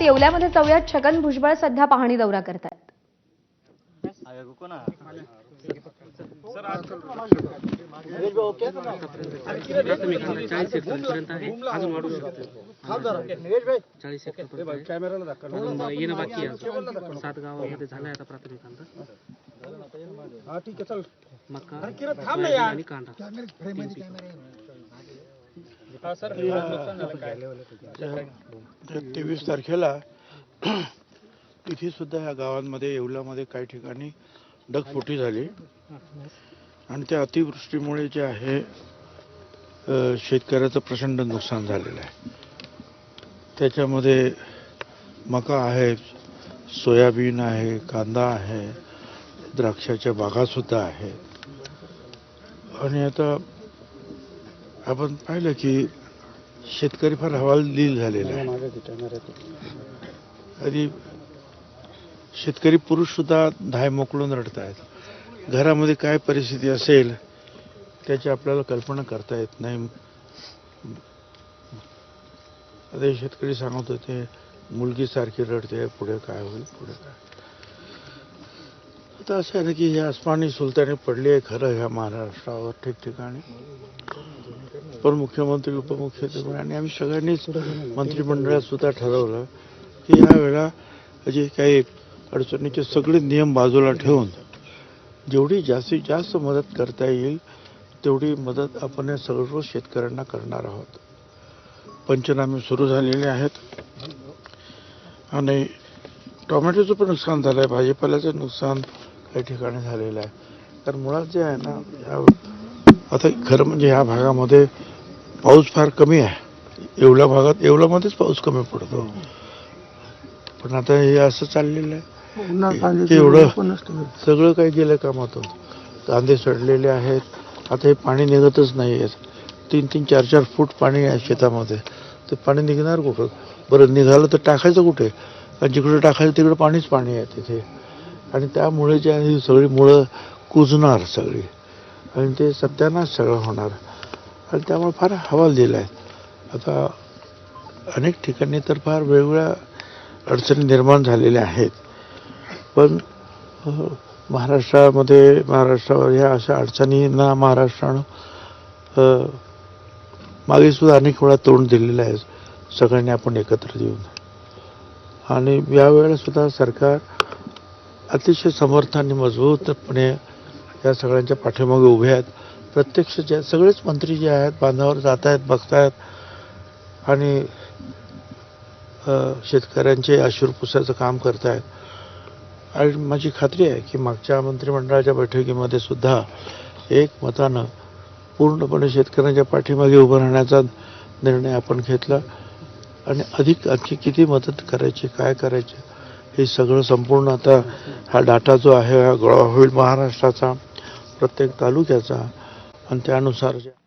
थेट येवल्यामध्ये जाऊयात. छगन भुजबळ सध्या पाहणी दौरा करतायत. चाळीस हेक्टरपर्यंत आहे येणं बाकी. सात गावामध्ये झालाय आता प्राथमिक अंदाज मका आणि कांदा तेवीस तारखेला तिथे सुद्धा ह्या गावांमध्ये येवल्यामध्ये काही ठिकाणी ढगफुटी झाली. आणि त्या अतिवृष्टीमुळे जे आहे शेतकऱ्याचं प्रचंड नुकसान झालेलं आहे. त्याच्यामध्ये मका आहे सोयाबीन आहे कांदा आहे द्राक्षाच्या बागासुद्धा आहेत आणि आता आपण पाहिलं की शेतकरी फार हवालदिल झालेला आहे. आणि शेतकरी पुरुष सुद्धा धाय मोकळून रडत आहेत घरामध्ये काय परिस्थिती असेल त्याची आपल्याला कल्पना करता येत नाही. आता हे शेतकरी सांगत होते मुलगी सारखी रडते पुढे काय होईल पुढे काय? आता असं आहे ना की ही आसमानी सुलतानी पडली आहे खरं ह्या महाराष्ट्रावर ठिकठिकाणी. पण मुख्यमंत्री उपमुख्यमंत्री आणि आम्ही सगळ्यांनीच मंत्रिमंडळात सुद्धा ठरवलं की ह्या वेळा जे काही अडचणीचे सगळे नियम बाजूला ठेवून जेवढी जास्तीत जास्त मदत करता येईल तेवढी मदत आपण या सर्व शेतकऱ्यांना करणार आहोत. पंचनामे सुरू झालेले आहेत. आणि टोमॅटोचं पण नुकसान झालं आहे भाजीपाल्याचं नुकसान काही ठिकाणी झालेलं आहे. कारण मुळात जे आहे ना या आता खरं म्हणजे ह्या भागामध्ये पाऊस फार कमी आहे. एवढ्या भागात एवढ्यामध्येच पाऊस कमी पडतो. पण आता हे असं चाललेलं आहे की एवढं सगळं काही गेलं कामातून. कांदे सडलेले आहेत. आता हे पाणी निघतच नाही आहे. तीन तीन चार चार फूट पाणी आहे शेतामध्ये. ते पाणी निघणार कुठं? बरं निघालं तर टाकायचं कुठे? आणि जिकडे टाकायचं तिकडे पाणीच पाणी आहे तिथे. आणि त्यामुळे जे आहे ही सगळी मुळं कुजणार सगळी. आणि ते सत्यानाश सगळं होणार. आणि त्यामुळे फार हवाल दिला आहे आता अनेक ठिकाणी तर फार वेगवेगळ्या अडचणी निर्माण झालेल्या आहेत. पण महाराष्ट्रामध्ये महाराष्ट्रावर ह्या अशा अडचणींना महाराष्ट्रानं मागेसुद्धा अनेक वेळा तोंड दिलेलं आहे. सगळ्यांनी आपण एकत्र येऊन. आणि यावेळेलासुद्धा सरकार अतिशय समर्थ आणि मजबूतपणे या सगळ्यांच्या पाठीमागे उभे आहेत. प्रत्यक्ष जे सगळेच मंत्री जे आहेत बांधावर जात आहेत बघतायत आणि शेतकऱ्यांचे अश्रू पुसायचं काम करत आहेत आणि माझी खात्री आहे की मागच्या मंत्रिमंडळाच्या बैठकीमध्ये सुद्धा एक मतानं पूर्णपणे शेतकऱ्यांच्या पाठीमागे उभं राहण्याचा निर्णय आपण घेतला. आणि अधिक आणखी किती मदत करायची काय करायची हे सगळं संपूर्ण आता हा डाटा जो आहे हा गोळा होईल महाराष्ट्राचा. प्रत्येक तालुक्याचा आणि त्यानुसार